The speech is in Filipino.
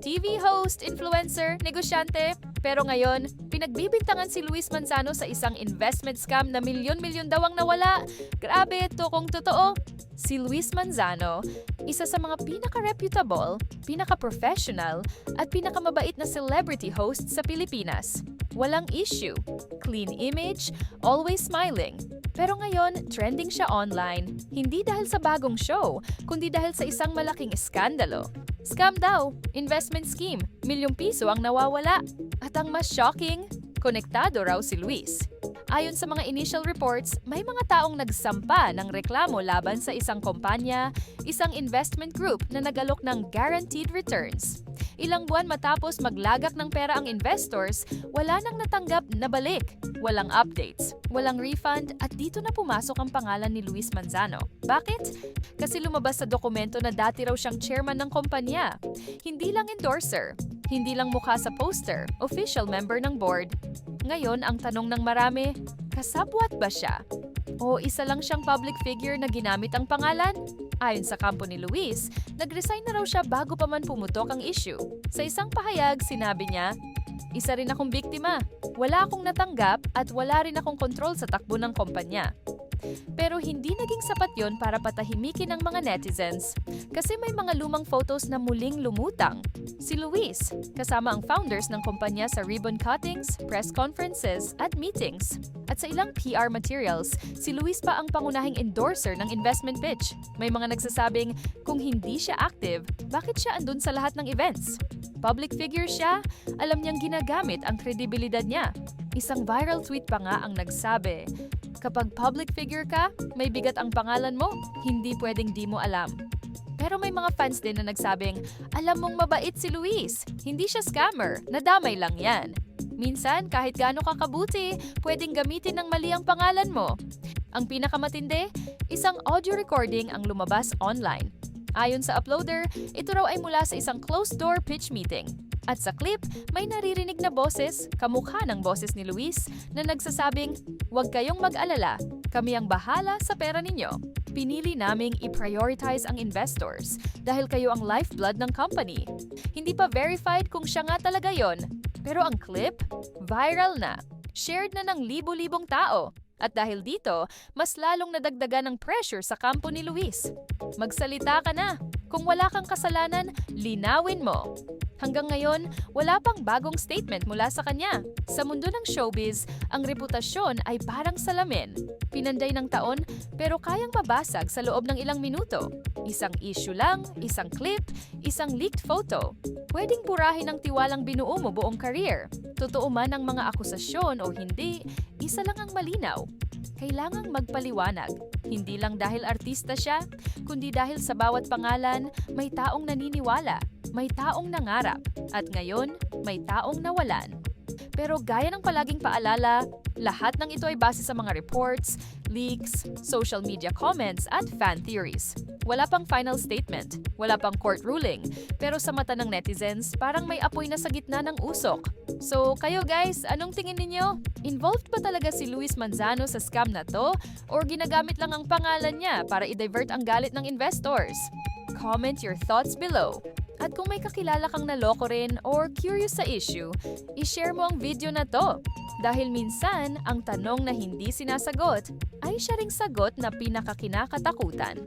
TV host, influencer, negosyante. Pero ngayon, pinagbibintangan si Luis Manzano sa isang investment scam na milyon-milyon daw ang nawala. Grabe, to kung totoo. Si Luis Manzano, isa sa mga pinaka-reputable, pinaka-professional, at pinakamabait na celebrity host sa Pilipinas. Walang issue, clean image, always smiling. Pero ngayon, trending siya online, hindi dahil sa bagong show, kundi dahil sa isang malaking iskandalo. Scam daw, investment scheme, milyong piso ang nawawala. At ang mas shocking, konektado raw si Luis. Ayon sa mga initial reports, may mga taong nagsampa ng reklamo laban sa isang kumpanya, isang investment group na nagalok ng guaranteed returns. Ilang buwan matapos maglagak ng pera ang investors, wala nang natanggap na balik. Walang updates, walang refund at dito na pumasok ang pangalan ni Luis Manzano. Bakit? Kasi lumabas sa dokumento na dati raw siyang chairman ng kumpanya. Hindi lang endorser, hindi lang mukha sa poster, official member ng board. Ngayon, ang tanong ng marami, kasabwat ba siya? O isa lang siyang public figure na ginamit ang pangalan? Ayon sa kampo ni Luis, nag-resign na raw siya bago pa man pumutok ang issue. Sa isang pahayag, sinabi niya, Isa rin akong biktima. Wala akong natanggap at wala rin akong kontrol sa takbo ng kumpanya. Pero hindi naging sapat yon para patahimikin ang mga netizens kasi may mga lumang photos na muling lumutang. Si Luis, kasama ang founders ng kumpanya sa ribbon cuttings, press conferences, at meetings. At sa ilang PR materials, si Luis pa ang pangunahing endorser ng investment pitch. May mga nagsasabing kung hindi siya active, bakit siya andun sa lahat ng events? Public figure siya, alam niyang ginagamit ang kredibilidad niya. Isang viral tweet pa nga ang nagsabi, Kapag public figure ka, may bigat ang pangalan mo, hindi pwedeng di mo alam. Pero may mga fans din na nagsabing, alam mong mabait si Luis, hindi siya scammer, nadamay lang yan. Minsan, kahit gaano ka kabuti, pwedeng gamitin ng mali ang pangalan mo. Ang pinakamatindi, isang audio recording ang lumabas online. Ayon sa uploader, ito raw ay mula sa isang closed-door pitch meeting. At sa clip, may naririnig na boses, kamukha ng boses ni Luis, na nagsasabing, Huwag kayong mag-alala, kami ang bahala sa pera ninyo. Pinili naming i-prioritize ang investors dahil kayo ang lifeblood ng company. Hindi pa verified kung siya nga talaga yon. Pero ang clip, viral na. Shared na ng libo-libong tao. At dahil dito, mas lalong nadagdagan ng pressure sa kampo ni Luis. Magsalita ka na. Kung wala kang kasalanan, linawin mo. Hanggang ngayon, wala pang bagong statement mula sa kanya. Sa mundo ng showbiz, ang reputasyon ay parang salamin. Pinanday ng taon, pero kayang mabasag sa loob ng ilang minuto. Isang issue lang, isang clip, isang leaked photo. Pwedeng purahin ang tiwalang binuo mo buong career. Totoo man ang mga akusasyon o hindi, isa lang ang malinaw. Kailangang magpaliwanag. Hindi lang dahil artista siya, kundi dahil sa bawat pangalan, may taong naniniwala may taong nangarap at ngayon may taong nawalan. Pero gaya ng palaging paalala, lahat ng ito ay base sa mga reports, leaks, social media comments at fan theories. Wala pang final statement, wala pang court ruling, pero sa mata ng netizens, parang may apoy na sa gitna ng usok. So, kayo guys, anong tingin ninyo? Involved ba talaga si Luis Manzano sa scam na to? Or ginagamit lang ang pangalan niya para i-divert ang galit ng investors? Comment your thoughts below. At kung may kakilala kang naloko rin or curious sa issue, i-share mo ang video na to. Dahil minsan, ang tanong na hindi sinasagot ay siya ring sagot na pinakakinakatakutan.